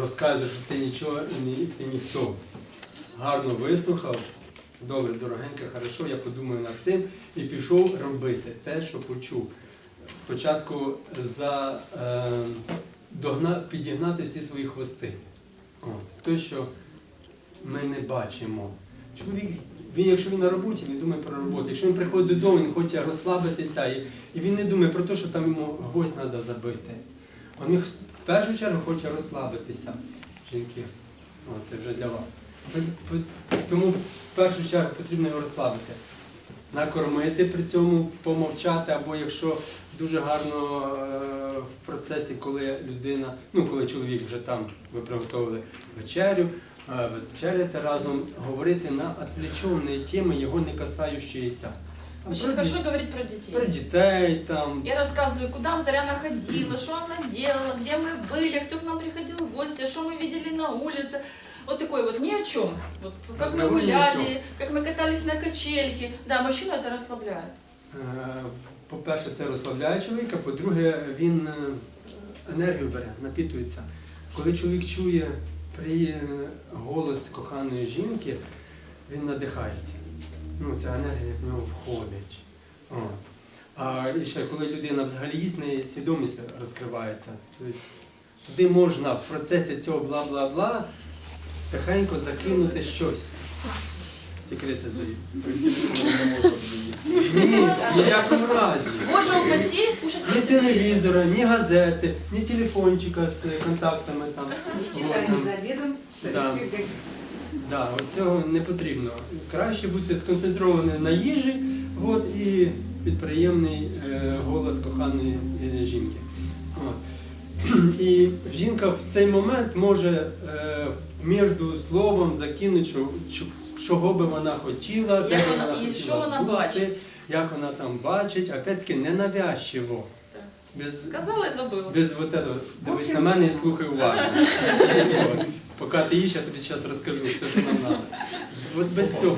розказуєш, що ти нічого ні, ти ніхто. Гарно вислухав, добре, дорогенько, хорошо, я подумаю над цим і пішов робити те, що почув. Спочатку за, е, догна, підігнати всі свої хвости. От, той, що ми не бачимо. Чоловік, він, якщо він на роботі, він думає про роботу. Якщо він приходить додому, він хоче розслабитися, і, і він не думає про те, що там йому гвоздь треба забити. Він в першу чергу хоче розслабитися. Жінки, О, це вже для вас. Тому в першу чергу потрібно його розслабити. Накормити при цьому, помовчати, або якщо дуже гарно е, в процесі, коли людина, ну коли чоловік вже там ви приготували вечерю, е, вечеряти разом, говорити на відвлечені теми, його не касаючіся. Там Очень про, хорошо діт- говорить про детей. про дітей, там, Я рассказываю, куда Дарьяна ходила, что она делала, где мы были, кто к нам приходил в гости, что мы видели на улице. Вот такой вот ни о чем. Вот, как мы Разговор ни о чём. гуляли, как мы катались на качельке. Да, мужчину это расслабляет. Е, По-перше, це розслабляє чоловіка, по-друге, він е, енергію бере, напітується. Коли чоловік чує при е, голос коханої жінки, він надихається. Ну, ця енергія в нього входить. От. А ще коли людина взагалі їсть, неї свідомість розкривається. Тобто Туди можна в процесі цього бла-бла-бла тихенько закинути щось. Секрети здають. Ні, в якому разі. Боже упаси, кушать Ні телевізора, ні газети, ні телефончика з е, контактами там. Не читаем Вот, за обедом. Да. Да, от цього не потрібно. Краще бути сконцентрованим на їжі от, і підприємний е, голос коханої е, жінки. От. І жінка в цей момент може е, між словом закинути, що, чого би вона хотіла, де Як би вона- і хотіла що вона бути, бачить. як вона там бачить, опять-таки ненавязчиво. Без, Сказала і забила. без вот этого, дивись на мене і слухай уважно. От. Поки ти їш, я тобі зараз розкажу все, що нам треба. От без цього.